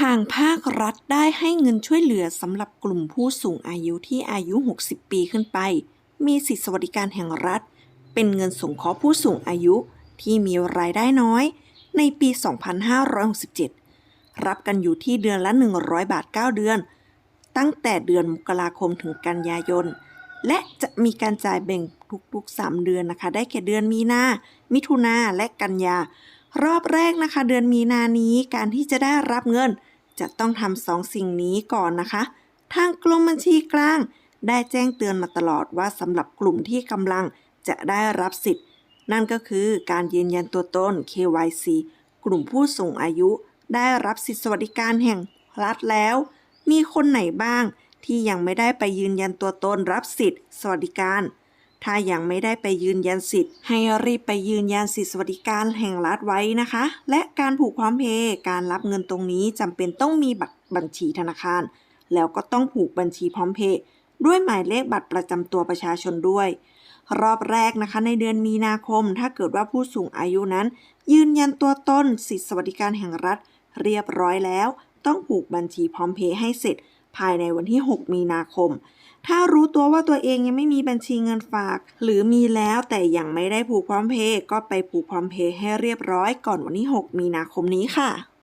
ทางภาครัฐได้ให้เงินช่วยเหลือสำหรับกลุ่มผู้สูงอายุที่อายุ 60 ปีขึ้นไป มีสิทธิสวัสดิการแห่งรัฐ เป็นเงินสงเคราะห์ผู้สูงอายุที่มีรายได้น้อย ในปี 2567 รับกันอยู่ที่เดือนละ 100 บาท 9 เดือน ตั้งแต่เดือนมกราคมถึงกันยายน และจะมีการจ่ายแบ่งทุกๆ 3 เดือนนะคะ ได้แก่เดือนมีนา มิถุนาและกันยารอบแรกนะคะ เดือนมีนานี้การที่จะได้รับเงิน จะต้องทำสองสิ่งนี้ก่อนนะคะ ทางกรมบัญชีกลาง ได้แจ้งเตือนมาตลอดว่าสำหรับกลุ่มที่กำลังจะได้รับสิทธิ์ นั่นก็คือการยืนยันตัวตน KYC กลุ่มผู้สูงอายุ ได้รับสิทธิสวัสดิการแห่งรัฐแล้ว มีคนไหนบ้างที่ยังไม่ได้ไปยืนยันตัวตนรับสิทธิ์ สวัสดิการ ถ้ายังไม่ได้ไปยืนยันสิทธิ์ ให้รีบไปยืนยันสิทธิสวัสดิการแห่งรัฐไว้นะคะ และการผูกพร้อมเพย์การรับเงินตรงนี้จำเป็นต้องมีบัตรบัญชีธนาคาร แล้วก็ต้องผูกบัญชีพร้อมเพย์ด้วยหมายเลขบัตรประจำตัวประชาชนด้วย รอบแรกนะคะในเดือนมีนาคม ถ้าเกิดว่าผู้สูงอายุนั้น ยืนยันตัวตนสิทธิสวัสดิการแห่งรัฐ เรียบร้อยแล้ว ต้องผูกบัญชีพร้อมเพย์ให้เสร็จ ภายในวันที่ 6 มีนาคม ถ้ารู้ตัวว่าตัวเองยังไม่มีบัญชีเงินฝาก หรือมีแล้วแต่ยังไม่ได้ผูกพร้อมเพย์ก็ไปผูกพร้อมเพย์ให้เรียบร้อยก่อนวันที่ 6 มีนาคมนี้ค่ะ